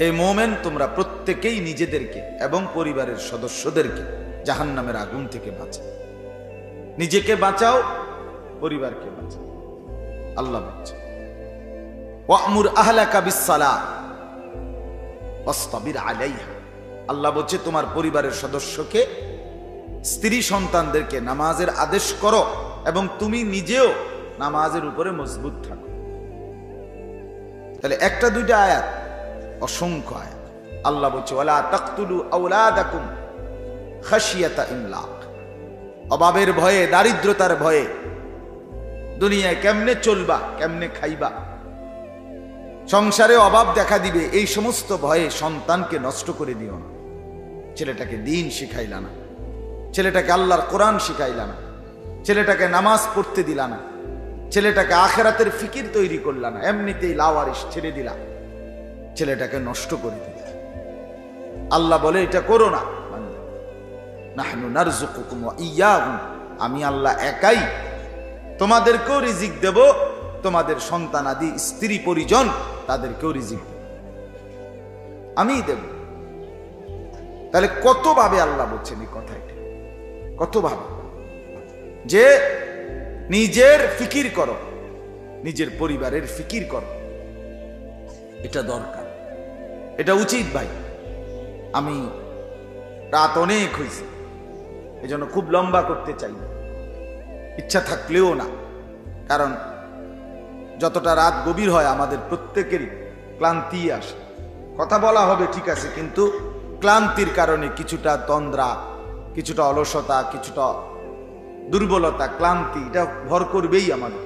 হে মোমেন, তোমরা প্রত্যেকেই নিজেদেরকে এবং পরিবারের সদস্যদেরকে জাহান্নামের আগুন থেকে বাঁচাও। নিজেকে বাঁচাও, পরিবারকে বাঁচাও। আল্লাহ আল্লাহ বলছে, তোমার পরিবারের সদস্যকে, স্ত্রী সন্তানদেরকে নামাজের আদেশ করো এবং তুমি নিজেও নামাজের উপরে মজবুত থাকো। তাহলে একটা দুইটা আয়াত অসংখ্য আয়াত। আল্লাহ বলছে, ওয়ালা তাকতুলু আওলাদাকুম খাশিয়াতা ইমলাক। অভাবের ভয়ে, দারিদ্রতার ভয়ে দুনিয়ায় কেমনে চলবা, কেমনে খাইবা? সংসারে অভাব দেখা দিবে, এই সমস্ত ভয়ে সন্তানকে নষ্ট করে দিও না। ছেলেটাকে দিন শিখাইলা না। ছেলেটাকে আল্লাহর কোরআন শিখাইলা না। ছেলেটাকে নামাজ পড়তে দিলা না। ছেলেটাকে আখেরাতের ফিকির তৈরি করলা না। এমনিতেই লাওয়ারিস ছেড়ে দিলা। ছেলেটাকে নষ্ট করে দিলা আল্লাহ বলে, এটা করো না। আমি আল্লাহ একাই তোমাদেরকেও রিজিক দেব। তোমাদের সন্তান আদি, স্ত্রী, পরিজন তাদেরকেও রিজিক দেব। আমিই দেব। তাহলে কতভাবে আল্লাহ বলছেন এই কথাটা কতভাবে? যে নিজের ফিকির করো, নিজের পরিবারের ফিকির করো, এটা দরকার। এটা উচিত ভাই। আমি রাত অনেক হয়েছে এজন্য খুব লম্বা করতে চাই না। ইচ্ছা থাকলেও না, কারণ যতটা রাত গভীর হয় আমাদের প্রত্যেকেরই ক্লান্তি আসে। কথা বলা হবে ঠিক আছে, কিন্তু ক্লান্তির কারণে কিছুটা তন্দ্রা, কিছুটা অলসতা, কিছুটা দুর্বলতা, ক্লান্তি, এটা ভর করবেই আমাদের।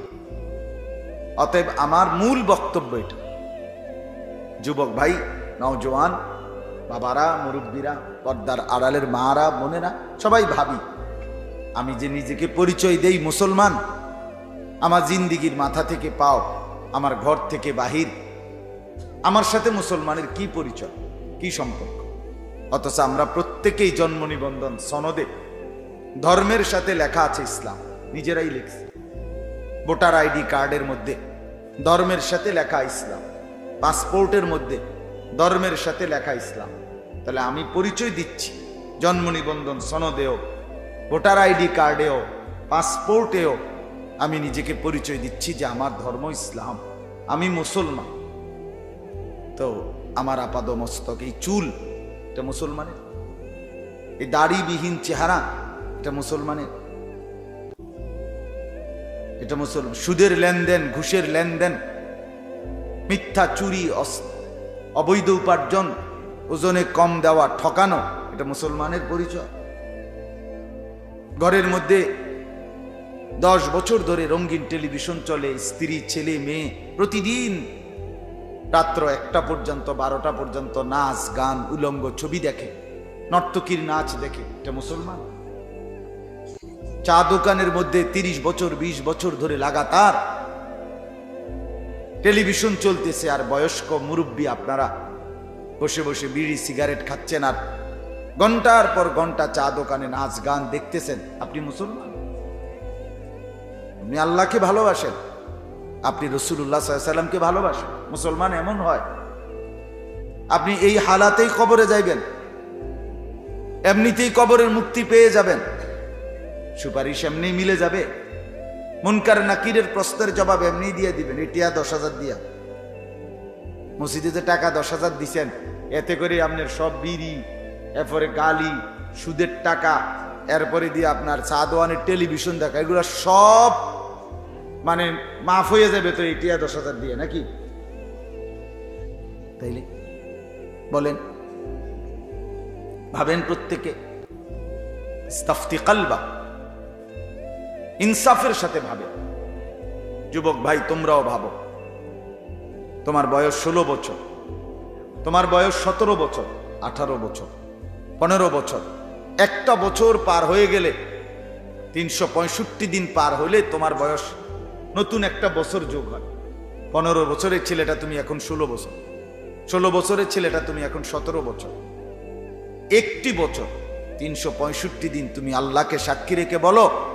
অতএব আমার মূল বক্তব্য এটা। যুবক ভাই নওজোয়ান, বাবারা, মুরব্বীরা, পর্দার আড়ালের মারা, বোনেরা, সবাই ভাবি, আমি যে নিজেকে পরিচয় দেই মুসলমান, আমার জিন্দিগির মাথা থেকে পাও, আমার ঘর থেকে বাহির, আমার সাথে মুসলমানের কি পরিচয়, কি সম্পর্ক? অথচ আমরা প্রত্যেকেই জন্ম নিবন্ধন সনদে, ধর্মের সাথে লেখা আছে ইসলাম, নিজেরাই লিখছে। ভোটার আইডি কার্ডের মধ্যে, ধর্মের সাথে লেখা ইসলাম, পাসপোর্টের মধ্যে ধর্মের সাথে লেখা ইসলাম। তাহলে আমি পরিচয় দিচ্ছি। জন্ম নিবন্ধন সনদেও, ভোটার আইডি কার্ডেও, পাসপোর্টেও আমি নিজেকে পরিচয় দিচ্ছি যে আমার ধর্ম ইসলাম। আমি মুসলমান। তো আমার আপাদ মস্তক এই চুল, এটা মুসলমানের? এই দাড়িবিহীন চেহারা, এটা মুসলমানের? এটা মুসলমান সুদের লেনদেন, ঘুষের লেনদেন, মিথ্যা চুরি অস- অবৈধ উপার্জন, ওজনে কম দেওয়া ঠকানো, এটা মুসলমানের পরিচয়। ঘরের মধ্যে দশ বছর ধরে রঙিন টেলিভিশন চলে, স্ত্রী, ছেলে, মেয়ে, প্রতিদিন রাত্র একটা পর্যন্ত, বারোটা পর্যন্ত নাচ, গান, উলঙ্গ ছবি দেখে, নর্তকীর নাচ দেখে, এটা মুসলমান। চা দোকানের মধ্যে তিরিশ বছর ২০ বছর ধরে লাগাতার টেলিভিশন চলতেছে আর বয়স্ক মুরব্বী আপনারা বসে বসে বিড়ি, সিগারেট খাচ্ছেন আর ঘণ্টার পর ঘণ্টা চা দোকানে নাচ গান দেখতেছেন। আপনি মুসলমান? আপনি আল্লাহকে ভালোবাসেন। আপনি রসুল্লাহ সাল্লামকে ভালোবাসেন। মুসলমান এমন হয়। আপনি এই হালাতেই কবরে যাইবেন। এমনিতেই কবরের মুক্তি পেয়ে যাবেন। সুপারিশ এমনি মিলে যাবে। মুনকার নাকিরের প্রশ্নের জবাব এমনি দিয়ে দিবেন এটিয়া দশ হাজার দিয়া। মসজিদে যে টাকা দশ হাজার দিছেন, এতে করে আপনার সব বিড়ি, এরপরে গালি, সুদের টাকা, এরপরে দিয়ে আপনার চাদোয়ানের টেলিভিশন দেখা, এগুলো সব মানে মাফ হয়ে যাবে তো এটিয়া দশ হাজার দিয়ে, নাকি? তাইলে বলেন, ভাবেন প্রত্যেকে, ইস্তাফতি কালবা। ইনসাফের সাথে ভাবে। যুবক ভাই, তোমরাও ভাবো। তোমার বয়স ষোলো বছর। তোমার বয়স সতেরো বছর, আঠারো বছর, পনেরো বছর। একটা বছর পার হয়ে গেলে, তিনশো পঁয়ষট্টি দিন পার হলে তোমার বয়স নতুন একটা বছর যোগ হয়। পনেরো বছরের ছেলেটা তুমি এখন ষোলো বছর। ষোলো বছরের ছেলেটা তুমি এখন সতেরো বছর। একটি বছর, তিনশো পঁয়ষট্টি দিন তুমি আল্লাহকে সাক্ষী রেখে বলো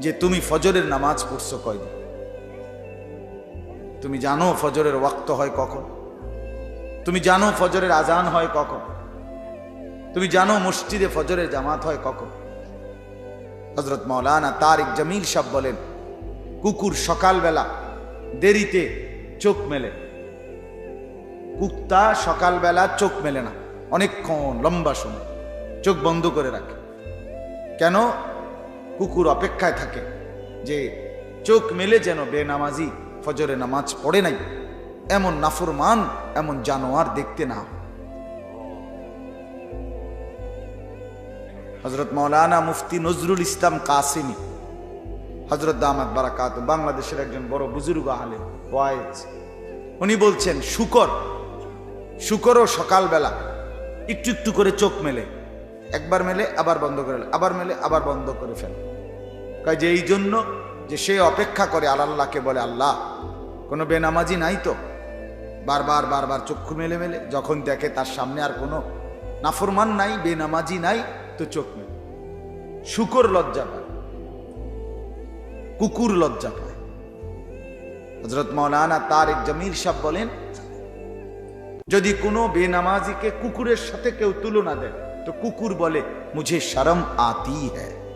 যে তুমি ফজরের নামাজ পড়ছো কয়দিন? তুমি জানো ফজরের ওয়াক্ত হয় কখন? তুমি জানো ফজরের আজান হয় কখন? তুমি জানো মসজিদে ফজরের জামাত হয় কখন? হজরত মৌলানা তারিক জামিল সাহ বলেন, কুকুর সকালবেলা দেরিতে চোখ মেলে। কুত্তা সকালবেলা চোখ মেলে না, অনেকক্ষণ লম্বা সময়, চোখ বন্ধ করে রাখে। কেন? কুকুর অপেক্ষায় থাকে যে চোখ মেলে যেন বেনামাজি ফজরে নামাজ পড়ে নাই। এমন নাফরমান, এমন জানোয়ার দেখতে না। হজরত মৌলানা মুফতি নজরুল ইসলাম কাসিমি হজরত দামাত বারাকাত, বাংলাদেশের একজন বড় বুজুর্গ আলেম, ওয়াইজ। উনি বলছেন, শুকর, শুকরও সকালবেলা, একটু একটু করে চোখ মেলে। একবার মেলে, আবার বন্ধ করে আবার মেলে, আবার বন্ধ করে ফেলে। কয় যে এই জন্য যে সে অপেক্ষা করে আল্লাহকে বলে, আল্লাহ, কোনো বেনামাজি নাই তো? বারবার বারবার চক্ষু মেলে মেলে, যখন দেখে তার সামনে আর কোনো নাফরমান নাই, বেনামাজি নাই, তো চোখ মেলে। শুকর লজ্জা পায়, কুকুর লজ্জা পায়। হজরত মৌলানা তারেক জামিল সাহ বলেন, যদি কোনো বেনামাজিকে কুকুরের সাথে কেউ তুলনা দেয় তো কুকুর বলে মুঝে শরম আতি হ্যায়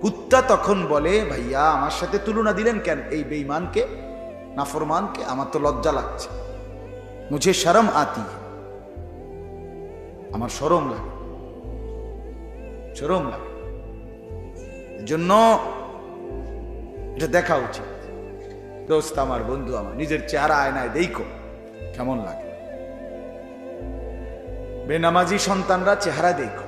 কুত্তা তখন বলে ভাইয়া আমার সাথে তুলনা দিলেন কেন এই বেঈমানকে? নাফরমানকে? আমার তো লজ্জা লাগছে। মুঝে শরম আতি। আমার সরম লাগে। সরম লাগে। জন্য এটা দেখা উচিত। দোস্ত, আমার বন্ধু, আমার নিজের চেহারা আয়নায় দেখো। কেমন লাগে? বেনামাজি সন্তানরা চেহারা দেখো।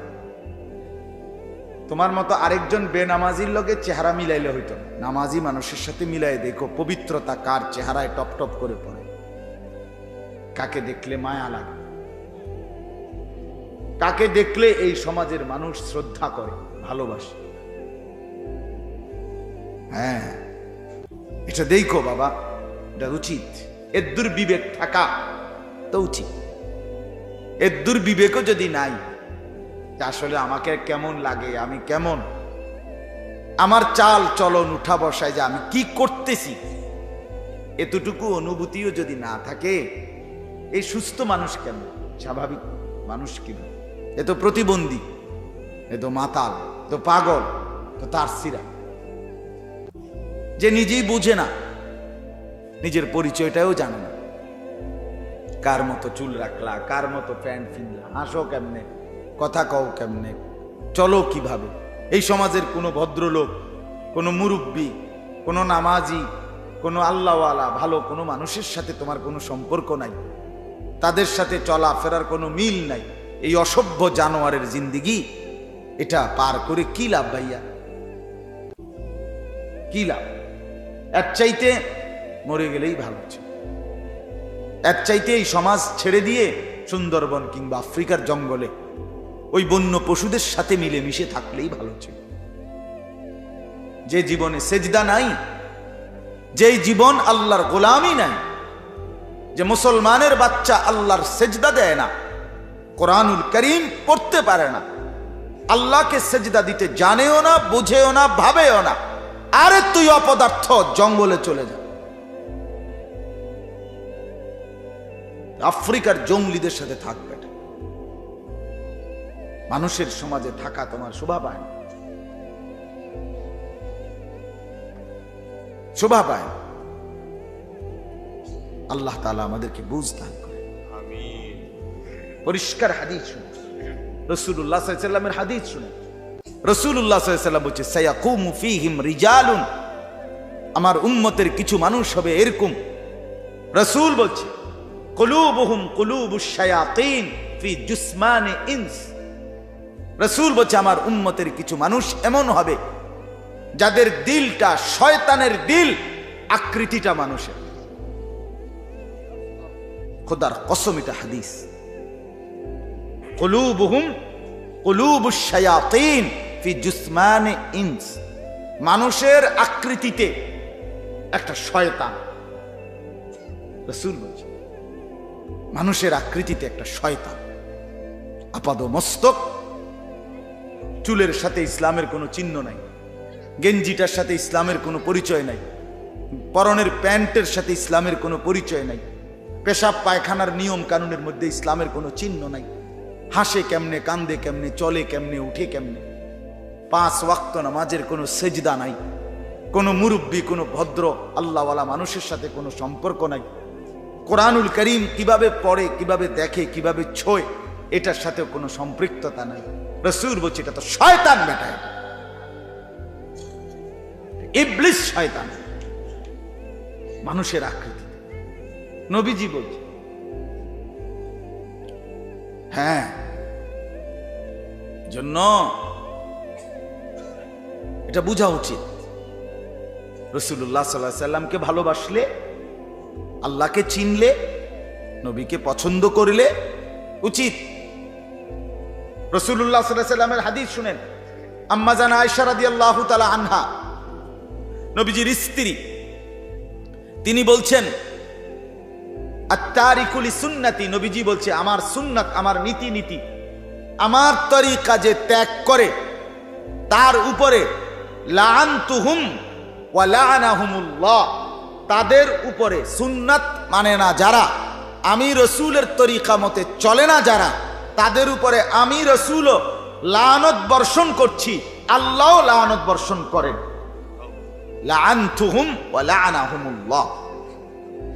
তোমার মতো আরেকজন বেনামাজির লগে চেহারা মিলাইলে হইতো নামাজি মানুষের সাথে মিলাই দেখো, পবিত্রতা কার চেহারায় টপ টপ করে পড়ে। কাকে দেখলে মায়া লাগে? কাকে দেখলে এই সমাজের মানুষ শ্রদ্ধা করে, ভালোবাসে? হ্যাঁ এটা দেখো বাবা, এটা উচিত। এর দুর্বিবেক থাকা তো উচিত। এর দুর্বিবেকও যদি নাই আসলে আমাকে কেমন লাগে? আমি কেমন? আমার চাল চলন উঠা বসায় যে আমি কি করতেছি? এতটুকু অনুভূতিও যদি না থাকে এই সুস্থ মানুষ কেন? স্বাভাবিক মানুষ কেন? এ তো প্রতিবন্ধী, এ তো মাতাল তো পাগল তো তার সিরা। যে নিজেই বুঝে না, নিজের পরিচয়টাও জানে না। কার মতো চুল রাখলা, কার মতো প্যান্ট ফিনলা, হাসো কেমনে, কথা কও কেমনে, চলো কীভাবে? এই সমাজের কোনো ভদ্রলোক, কোনো মুরব্বী, কোনো নামাজি, কোনো আল্লাহওয়ালা, ভালো কোনো মানুষের সাথে তোমার কোনো সম্পর্ক নাই। তাদের সাথে চলা ফেরার কোনো মিল নাই। এই অসভ্য জানোয়ারের জিন্দিগি, এটা পার করে কি লাভ ভাইয়া? কি লাভ? এর চাইতে মরে গেলেই ভালো এর চাইতে এই সমাজ ছেড়ে দিয়ে সুন্দরবন কিংবা আফ্রিকার জঙ্গলে ওই বন্য পশুদের সাথে মিলেমিশে থাকলেই ভালো ছিল। যে জীবনে সেজদা নাই, যেই জীবন আল্লাহর গোলামই নাই, যে মুসলমানের বাচ্চা আল্লাহর সেজদা দেয় না, কোরআনুল করিম পড়তে পারে না, আল্লাহকে সেজদা দিতে জানেও না, বুঝেও না, ভাবেও না, আরে তুই অপদার্থ, জঙ্গলে চলে যা। আফ্রিকার জঙ্গলিদের সাথে থাকবে মানুষের সমাজে থাকা তোমার শোভা পায় না। শোভা পায়। আল্লাহ তালা আমাদেরকে বুঝ দান করে। পরিষ্কার হাদিস শুনে রসুল্লাহ সাল্লামের হাদিস শুনে রসুল্লাহ সাল্লাম বলছে সায়াকুমু ফিহিম রিজালুন। আমার উম্মতের কিছু মানুষ হবে এরকম। রসুল বলছে কুলুবুহুম কুলুবুশ শায়াতিন ফি জুসমানে ইনস। রসুল বলছে, আমার উম্মতের কিছু মানুষ এমন হবে যাদের দিলটা শয়তানের দিল, আকৃতিটা মানুষের। খোদার কসম, এটা হাদিস। কুলুবুহুম কুলুবুশ শায়াতিন ফি জুসমানে ইনস। মানুষের আকৃতিতে একটা শয়তান। রসুল বলছে মানুষের আকৃতিতে একটা শয়তান। আপাদ মস্তক। চুলের সাথে ইসলামের কোনো চিহ্ন নাই। গেঞ্জিটার সাথে ইসলামের কোনো পরিচয় নাই। পরনের প্যান্টের সাথে ইসলামের কোনো পরিচয় নাই। পেশাব পায়খানার নিয়ম কানুনের মধ্যে ইসলামের কোনো চিহ্ন নাই। হাসে কেমনে, কান্দে কেমনে, চলে কেমনে, উঠে কেমনে। পাঁচ ওয়াক্ত নামাজের কোনো সেজদা নাই। কোনো মুরব্বী, কোনো ভদ্র আল্লাহওয়ালা মানুষের সাথে কোনো সম্পর্ক নাই। কোরআনুল করিম কীভাবে পড়ে, কীভাবে দেখে, কীভাবে ছোয়, এটার সাথেও কোনো সম্পৃক্ততা নাই। রসুল বলছে, এটা তো শয়তান বেটা এটা। ইবলিস শয়তান। মানুষের আকৃতি। নবীজি বলছে হ্যাঁ জন্য এটা বোঝা উচিত। রসুল্লাহ সাল্লাহ সাল্লামকে ভালোবাসলে আল্লাহকে চিনলে, নবীকে পছন্দ করলে উচিত। রসুল্লাহ সাল্লাহ সাল্লামের হাদিস শুনেন, আম্মা জানা আয়সা রাদি আল্লাহ তালা আনহা, নবীজির স্ত্রী, তিনি বলছেন আত্মারিকুলি সুন্নাতি নবীজি বলছে, আমার সুন্নাত, আমার নীতি নীতি আমার তরিকা যে ত্যাগ করে, তার উপরে লাআনতুহুম ওয়া লাআনাহুমুল্লাহ। তাদের উপরে সুন্নাত মানে না যারা। আমি রসুলের তরিকা মতে চলে না যারা, তাদের উপরে আমি রসুলও লানত বর্ষণ করছি আল্লাহ লানত বর্ষণ করেন।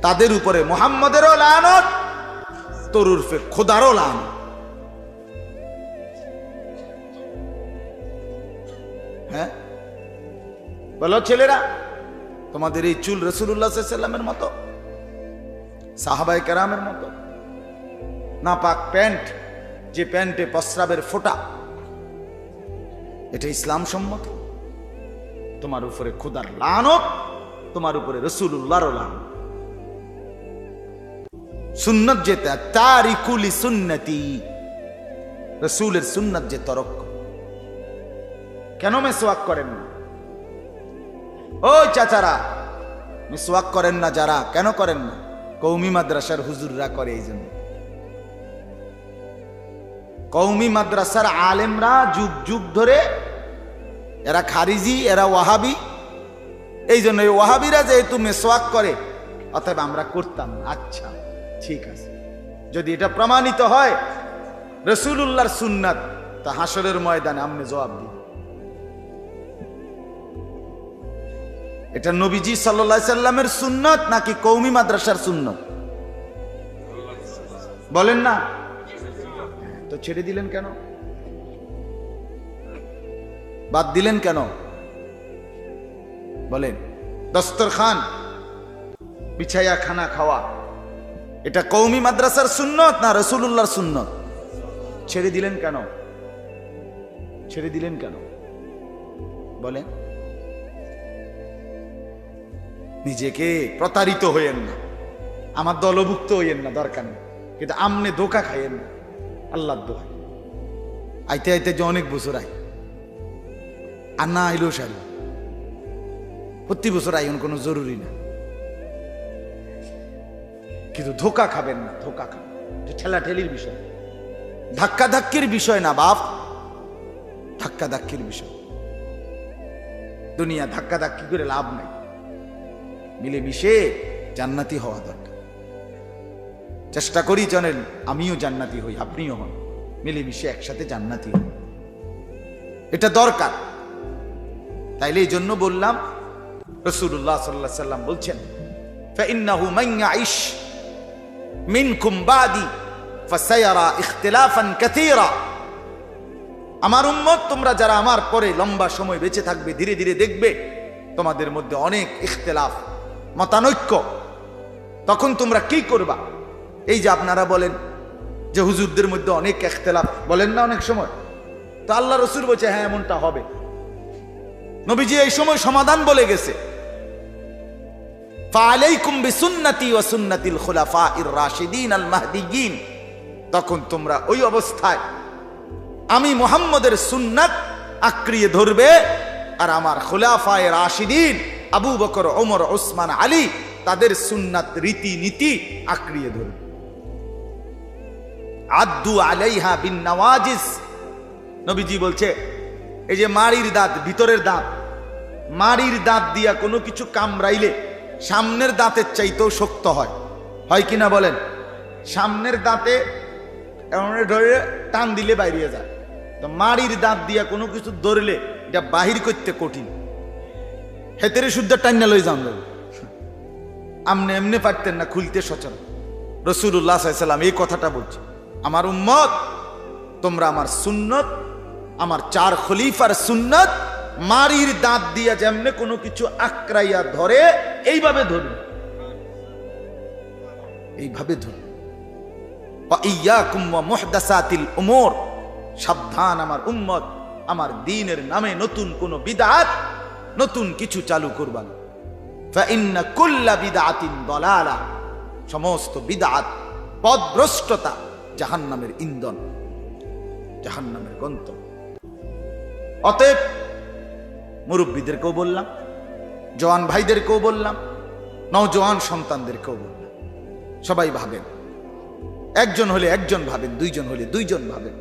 তাদের উপরে মোহাম্মদেরও লানত তরুরফে খোদারও লানত। হ্যাঁ? বলো ছেলেরা। তোমাদের এই চুল রসুল্লাহ মতো সাহাবাই কেরামের মতো। না পাক প্যান্ট, যে প্যান্টে প্রস্রাবের ফোঁটা, এটা ইসলাম সম্মত তোমার উপরে খুদার লানত, তোমার উপরে রসুল্লাহর লানত। সুন্নত যেটা তারিকুলি সুন্নতি, রসুলের সুন্নত যে তরক কেন মেসোয়াক করেন না? ওই চাচারা, মিসওয়াক করেন না যারা, কেন করেন না? কৌমি মাদ্রাসার হুজুররা করে এই জন্য। কৌমি মাদ্রাসার আলেমরা যুগ যুগ ধরে, এরা খারিজি, এরা ওয়াহাবি। এই জন্য এই ওয়াহাবিরা যেহেতু মেসোয়াক করে, অতএব আমরা করতাম। আচ্ছা ঠিক আছে। যদি এটা প্রমাণিত হয় রসুল্লাহর সুন্নাত, তা হাসরের ময়দানে আমনে জবাব দিই। এটা নবীজি সাল্লা সাল্লামের সুন্নত নাকি কৌমি মাদ্রাসার সুন্নত? বলেন না। তো ছেড়ে দিলেন কেন? বাদ দিলেন কেন? বলেন দস্তর খান বিছাইয়া খানা খাওয়া, এটা কৌমি মাদ্রাসার সুন্নত না রসুল্লাহর সুন্নত? ছেড়ে দিলেন কেন? ছেড়ে দিলেন কেন? বলেন। নিজেকে প্রতারিত হইয়েন না। আমার দলভুক্ত হইয়েন না, দরকার নেই। কিন্তু আমনে ধোকা খাইয়েন না। আল্লাহ দোহাই। আইতে আইতে যে অনেক বছর আই। আর না আইলেও সারি। প্রতি বছর আইন কোনো জরুরি না। কিন্তু ধোকা খাবেন না, ধোকা খাবেন ঠেলা ঠেলির বিষয়। ধাক্কা ধাক্কির বিষয় না, বাপ। ধাক্কা ধাক্কির বিষয়। দুনিয়া ধাক্কা ধাক্কি করে লাভ নাই। মিলেমিশে জান্নাতি হওয়া দরকার। চেষ্টা করি জানেন, আমিও জান্নাতি হই, আপনিও হন। মিলেমিশে একসাথে জান্নাতি হন। এটা দরকার। তাইলে এই জন্য বললাম রসুল্লাহ সাল্লা সাল্লাম বলছেন আমার উম্মত, তোমরা যারা আমার পরে লম্বা সময় বেঁচে থাকবে, ধীরে ধীরে দেখবে তোমাদের মধ্যে অনেক ইখতলাফ মতানৈক্য। তখন তোমরা কি করবা? এই যে আপনারা বলেন যে হুজুরদের মধ্যে অনেক ইখতলাফ বলেন না অনেক সময়? তো আল্লাহ রসুল বলছে হ্যাঁ এমনটা হবে। নবীজি এই সময় সমাধান বলে গেছে। তখন তোমরা ওই অবস্থায় আমি মোহাম্মদের সুন্নাত আক্রিয়ে ধরবে আর আমার খুলাফায় রাশিদিন আবু বকর, ওমর, ওসমান, আলী তাদের সুন্নাত রীতি নীতি আক্রিয়ে ধরবে আদ্দু আলাইহা বিন নওয়াজিস নবীজি বলছে, এই যে মাড়ির দাঁত, ভিতরের দাঁত, মাড়ির দাঁত দিয়া কোনো কিছু কামড়াইলে সামনের দাঁতের চাইতেও শক্ত হয়। হয় কি না বলেন? সামনের দাঁতে এমন ধরে টান দিলে বাইরে যায়। তো মাড়ির দাঁত দিয়া কোনো কিছু ধরলে এটা বাহির করতে কঠিন। হেতেরে শুদ্ধ টান্না লই যান আমনে এমনি পারতেন না, খুলতে সচল। রসুল্লাহ সাল্লাম এই কথাটা বলছে আমার উম্মত, তোমরা আমার সুন্নত, আমার চার খলিফার সুন্নত, মারির দাঁত দিয়া যেমনে কোনো কিছু আক্রাইয়া ধরে, এইভাবে ধরুন। এইভাবে ধরুন। সাবধান, আমার উম্মত, আমার দিনের নামে নতুন কোন বিদাত নতুন কিছু চালু করবান। সমস্ত বিদাত পদভ্রষ্টতা জাহান্নামের ইন্ধন অতএব মুরব্বীদেরকেও বললাম, জওয়ান ভাইদেরকেও বললাম নওজওয়ান সন্তানদেরকেও বললাম, সবাই ভাবেন। একজন হলে একজন ভাবেন, দুইজন হলে দুইজন ভাবেন।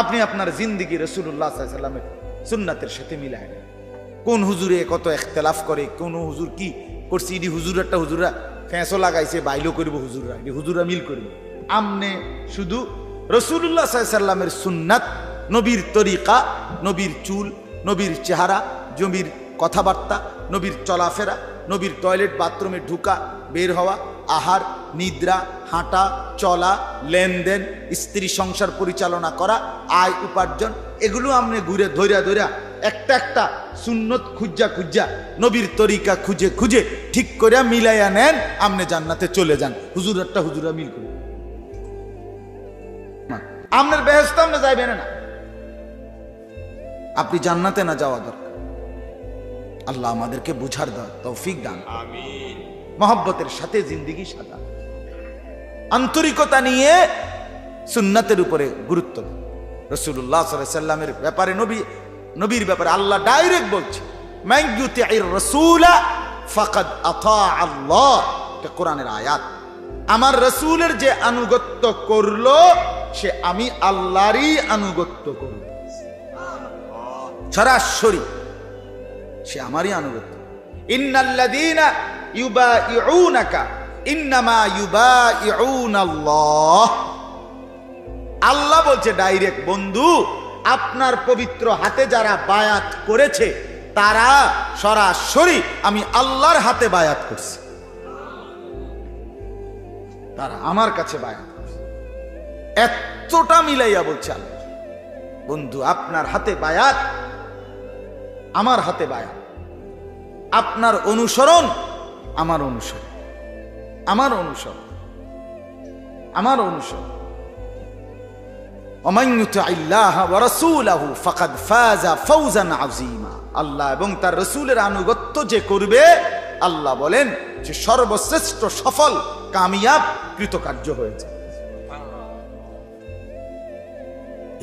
আপনি আপনার জিন্দিগি রসুল্লাহ সাল্লামের সুন্নাতের সাথে মিলায় নেন। কোন হুজুরে কত এখতলাফ করে, কোন হুজুর কি করছে? ইডি হুজুর একটা হুজুরা ফ্যাঁসও লাগাইছে বাইলো করব হুজুররা, ইডি হুজুরা মিল করব। আমনে শুধু রসুল্লাহ সাল্লামের সুন্নাত, নবীর তরিকা, নবীর চুল, নবীর চেহারা, জমির কথাবার্তা, নবীর চলাফেরা, নবীর টয়লেট বাথরুমে ঢুকা, বের হওয়া, আহার, নিদ্রা, হাঁটা, চলা, লেনদেন, স্ত্রী সংসার পরিচালনা করা, আয় উপার্জন, এগুলো আপনি ঘুরে ধৈরা ধৈরা একটা একটা সুন্নত খুঁজা খুঁজা নবীর তরিকা খুঁজে খুঁজে ঠিক করে মিলাইয়া নেন আপনি জান্নাতে চলে যান। হুজুর একটা হুজুরা মিল করে। আপনার বেহেস্ত আপনি যাইবেন না আপনি জান্নাতে না যাওয়া দরকার। আল্লাহ আমাদেরকে বুঝার দাও তৌফিক দান মহব্বতের সাথে জিন্দিগি সাজা। আন্তরিকতা নিয়ে সুন্নাতের উপরে গুরুত্ব রসুল্লাহ সাল্লামের ব্যাপারে নবী নবীর ব্যাপারে আল্লাহ ডাইরেক্ট বলছে কোরআনের আয়াত। আমার রসুলের যে আনুগত্য করল, সে আমি আল্লাহরই আনুগত্য করব। সরাসরি সে আমারই আনুগত্য। ইন্নাল্লাযীনা ইউবাইউনাকা ইন্নামা ইউবাইউনাল্লাহ আল্লাহ বলছে, ডাইরেক্ট বন্ধু আপনার পবিত্র হাতে যারা বায়াত করেছে, তারা সরাসরি আমি আল্লাহর হাতে বায়াত করছি। তারা আমার কাছে বায়াত এতটা মিলাইয়া বলছে আল্লাহ। বন্ধু, আপনার হাতে বায়াত, আমার হাতে বায়াত। আপনার অনুসরণ, আমার অনুসরণ। আমার অনুসরণ আমার অনুসরণ। আল্লাহ এবং তার রসুলের আনুগত্য যে করবে, আল্লাহ বলেন যে সর্বশ্রেষ্ঠ সফল, কামিয়াব, কৃতকার্য হয়েছে।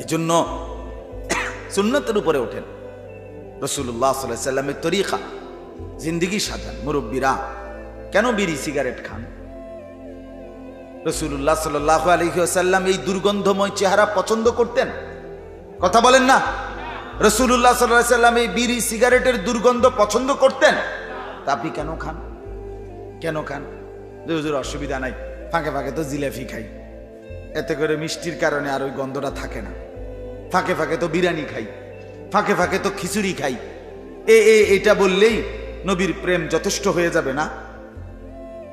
এজন্য সুন্নতের উপরে ওঠেন। রসুল্লাহ সাল্লামের তরিকা, জিন্দিগি সাজান, মুরব্বীরা, কেন বিড়ি সিগারেট খান? রসুল্লাহ সাল্লাহ আলহিহাসাল্লাম এই দুর্গন্ধময় চেহারা পছন্দ করতেন? কথা বলেন না। রসুল্লাহ সাল্লাহ সাল্লাম এই বিড়ি, সিগারেটের দুর্গন্ধ পছন্দ করতেন? তা আপনি কেন খান? কেন খান? হুজুর, অসুবিধা নাই। ফাঁকে ফাঁকে তো জিলাপি খাই। এতে করে মিষ্টির কারণে আর ওই গন্ধটা থাকে না। ফাঁকে ফাঁকে তো বিরিয়ানি খাই। ফাঁকে ফাঁকে তো খিচুড়ি খাই। এ এ, এটা বললেই নবীর প্রেম যথেষ্ট হয়ে যাবে না?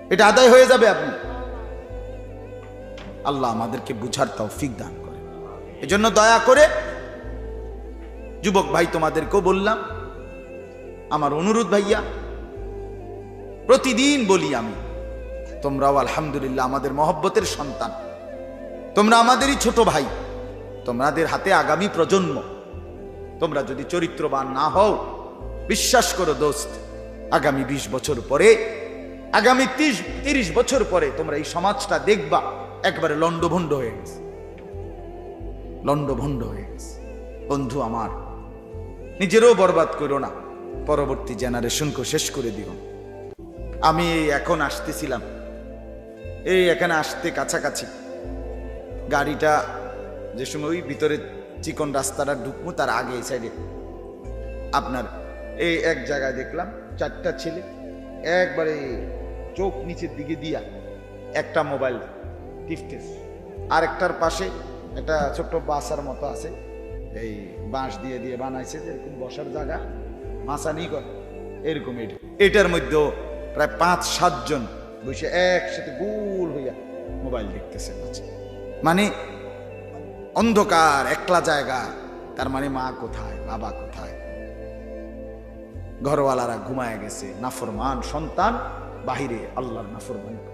এটা আদায় হয়ে যাবে আপনি? আল্লাহ আমাদেরকে বুঝার তৌফিক দান করে। এজন্য দয়া করে যুবক ভাই তোমাদেরকেও বললাম, আমার অনুরোধ ভাইয়া, প্রতিদিন বলি আমি, তোমরাও আলহামদুলিল্লাহ আমাদের মহব্বতের সন্তান, তোমরা আমাদেরই ছোট ভাই, তোমাদের হাতে আগামী প্রজন্ম, তোমরা যদি চরিত্রবান না হও, বিশ্বাস করো দোস্ত, আগামী ২০ বছর পরে, আগামী তিরিশ বছর পরে তোমরা এই সমাজটা দেখবা। একবারে লন্ডভন্ড হয়ে গেছে। লন্ডভন্ড হয়ে গেছে। বন্ধু আমার, নিজেরও বরবাদ করো না। পরবর্তী জেনারেশনকে শেষ করে দিও। আমি এই এখন আসতেছিলাম। এই এখানে আসতে কাছাকাছি। গাড়িটা যে সময় ওই ভিতরে চিকন রাস্তাটা ঢুকবো, তার আগে এই সাইডে আপনার এই এক জায়গায় দেখলাম, চারটা ছেলে। একবারে চোখ নিচের দিকে দিয়া একটা মোবাইল টিপতেছে। আরেকটার পাশে একটা ছোট্ট বাসার মতো আছে। এই বাঁশ দিয়ে দিয়ে বানাইছে যে এরকম বসার জায়গা। মাসানি করে। এরকম এটা। এটার মধ্যেও প্রায় পাঁচ সাতজন বসে একসাথে গোল হইয়া মোবাইল দেখতেছে মানে অন্ধকার, একলা জায়গা। তার মানে মা কোথায়, বাবা কোথায়? ঘরওয়ালারা ঘুমায় গেছে। নাফরমান সন্তান, বাহিরে আল্লাহর নাফরমান।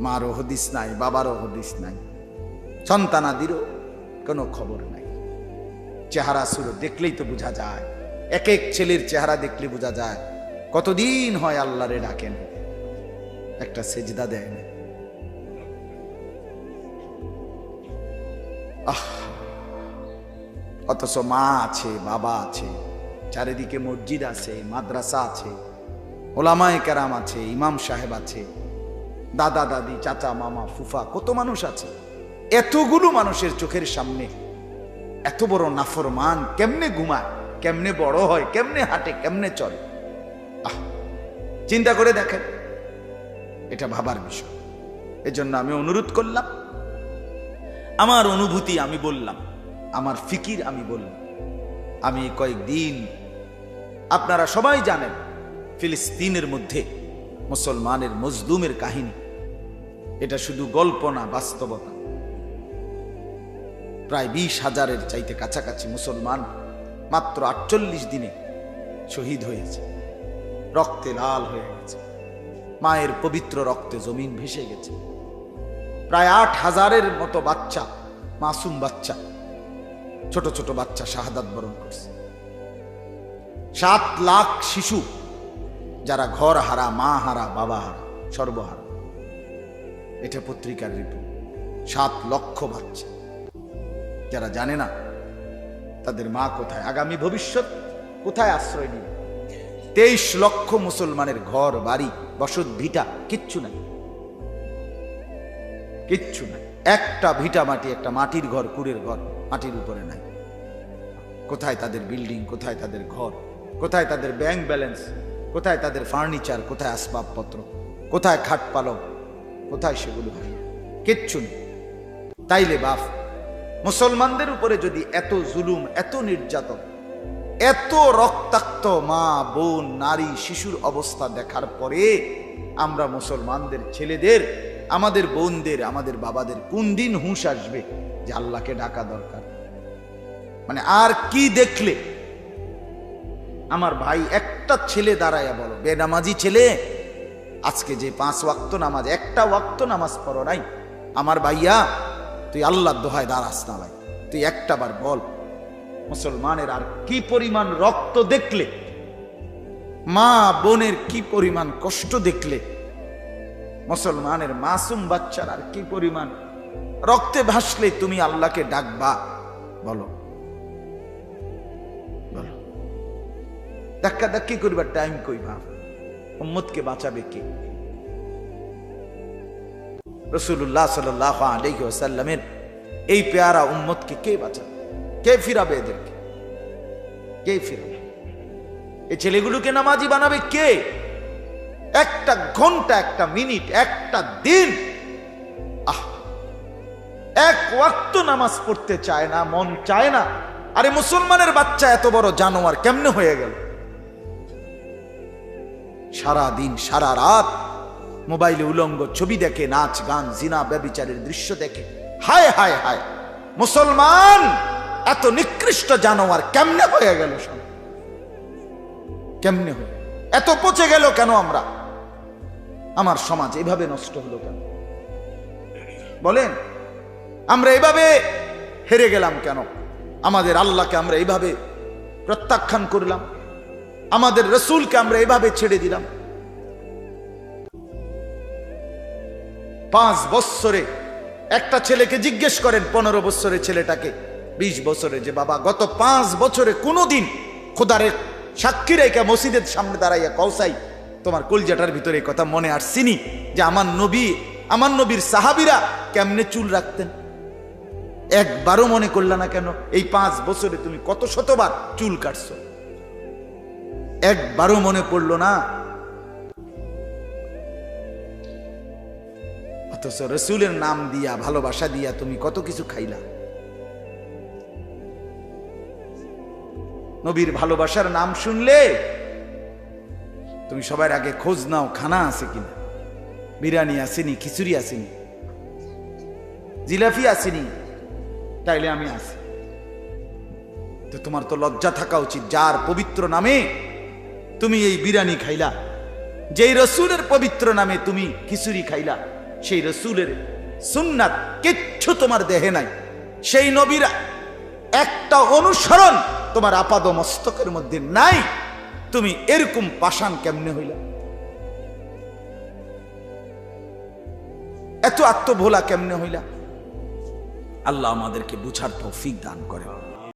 মারও হদিস নাই, বাবারও হদিস নাই। সন্তানাদিরও কোনো খবর নাই। চেহারা সুরো দেখলেই তো বোঝা যায়। এক এক ছেলের চেহারা দেখলে বোঝা যায়। কতদিন হয় আল্লাহরে ডাকেন? একটা সেজদা দেয় না আহ! অথচ মা আছে, বাবা আছে, চারিদিকে মসজিদ আছে, মাদ্রাসা আছে। ওলামায় কেরাম আছে, ইমাম সাহেব আছে, দাদা, দাদি, চাচা, মামা, ফুফা, কত মানুষ আছে। এতগুলো মানুষের চোখের সামনে এত বড় নাফরমান কেমনে ঘুমায়, কেমনে বড় হয়, কেমনে হাঁটে, কেমনে চলে? আহ, চিন্তা করে দেখেন, এটা ভাবার বিষয়। এজন্য আমি অনুরোধ করলাম, আমার অনুভূতি আমি বললাম, আমার ফিকির আমি বললাম। আমি কয়েকদিন, আপনারা সবাই জানেন ফিলিস্তিনের মধ্যে, মুসলমানের মজলুমের কাহিনী। এটা শুধু গল্প না, বাস্তবতা। প্রায় বিশ হাজারের চাইতে কাছাকাছি মুসলমান মাত্র আটচল্লিশ দিনে শহীদ হয়েছে। রক্তে লাল হয়ে গেছে। মায়ের পবিত্র রক্তে জমিন ভেসে গেছে। প্রায় আট হাজারের মতো বাচ্চা, মাসুম বাচ্চা, ছোট ছোট বাচ্চা শাহাদাত বরণ করছে। সাত লাখ শিশু যারা ঘর হারা, মা হারা, বাবা হারা সর্বহারা এটা পত্রিকার রিপোর্ট। সাত লক্ষ বাচ্চা। যারা জানে না, তাদের মা কোথায়? আগামী ভবিষ্যৎ কোথায় আশ্রয় নিবে? তেইশ লক্ষ মুসলমানের ঘর, বাড়ি, বসত, ভিটা কিচ্ছু নাই। কিচ্ছু নাই। একটা ভিটা মাটি, একটা মাটির ঘর, কুড়ের ঘর, মাটির উপরে নাই। কোথায় তাদের বিল্ডিং, কোথায় তাদের ঘর, কোথায় তাদের ব্যাংক ব্যালেন্স? কোথায় তাদের ফার্নিচার কোথায় আসবাবপত্র, কোথায় খাট পালক কোথায় সেগুলো হয় কিচ্ছু নেই। তাইলে বাপ, মুসলমানদের উপরে যদি এত জুলুম, এত নির্যাতন, এত রক্তাক্ত মা, বোন, নারী, শিশুর অবস্থা দেখার পরে আমরা মুসলমানদের ছেলেদের, আমাদের বোনদের, আমাদের বাবাদের কোন দিন হুঁশ আসবে যে আল্লাহকে ডাকা দরকার? মানে আর কি দেখলে? আমার ভাই একটা ছেলে দাঁড়াইয়া বলো, বেনামাজি ছেলে। আজকে যে পাঁচ ওয়াক্ত নামাজ, একটা ওয়াক্ত নামাজ পড়ো নাই। আমার ভাইয়া, তুই আল্লাহ দোহায় দাঁড়াস না ভাই। তুই একটা বার বল, মুসলমানের আর কি পরিমাণ রক্ত দেখলে? মা বোনের কি পরিমাণ কষ্ট দেখলে? মুসলমানের মাসুম বাচ্চার আর কি পরিমাণ রক্তে ভাসলে তুমি আল্লাহকে ডাকবা? বলো। ধাক্কা ধাক্কি করবার টাইম কই ভাব উম্মতকে বাঁচাবে কে? রসুল্লাহ সাল্লাহ আলহি ওসাল্লামের এই পেয়ারা উম্মতকে কে বাঁচাবে? কে ফিরাবে এদেরকে? কে ফিরাবে? এই ছেলেগুলোকে নামাজি বানাবে কে? একটা ঘণ্টা, একটা মিনিট, একটা দিন। আহ! এক ওয়াক্ত নামাজ পড়তে চায় না, মন চায় না। আরে মুসলমানের বাচ্চা এত বড় জানোয়ার কেমনে হয়ে গেল? সারা দিন সারা রাত মোবাইলে উলঙ্গ ছবি দেখে, নাচ, গান, জিনা, ব্যবিচারের দৃশ্য দেখে। হায় হায় হায়! মুসলমান, এত নিকৃষ্ট জানোয়ার কেমনে হয়ে গেল কেমনে হয়ে এত পচে গেল কেন আমরা? আমার সমাজ এভাবে নষ্ট হলো কেন? বলেন, আমরা এভাবে হেরে গেলাম কেন? আমাদের আল্লাহকে আমরা এইভাবে প্রত্যাখ্যান করলাম? আমাদের রসুলকে আমরা এভাবে ছেড়ে দিলাম। পাঁচ বৎসরে একটা ছেলেকে জিজ্ঞেস করেন, পনেরো বৎসরের ছেলেটাকে, বিশ বছরে যে, বাবা, গত পাঁচ বছরে কোনোদিন খোদারে সাক্ষী রেখা মসজিদের সামনে দাঁড়াইয়া কৌসাই তোমার কলজাটার ভিতরে কথা মনে আসছিনি যে আমার নবী, আমার নবীর সাহাবিরা কেমনে চুল রাখতেন? একবারও মনে করলা না কেন, এই পাঁচ বছরে তুমি কত শতবার চুল কাটছো? একবারও মনে পড়ল না। অথচ রসুলের নাম দিয়া, ভালোবাসা দিয়া তুমি কত কিছু খাইলা। নবীর ভালোবাসার নাম শুনলে তুমি সবার আগে খোঁজ নাও, খানা আছে কিনা। বিরিয়ানি আসেনি, খিচুড়ি আসেনি। জিলাফি আসেনি, তাইলে আমি আসি। তো তোমার তো লজ্জা থাকা উচিত, যার পবিত্র নামে তুমি এই বিরিয়ানি খাইলা। যেই রসুলের পবিত্র নামে তুমি খিচুড়ি খাইলা, সেই রসুলের সুন্নাত কিচ্ছু তোমার দেহে নাই। সেই নবীর একটা অনুসরণ তোমার আপাদ মস্তকের মধ্যে নাই। তুমি এরকম পাষাণ কেমনে হইলা? এত আত্মভোলা কেমনে হইলা? আল্লাহ আমাদেরকে বুঝার তৌফিক দান করে।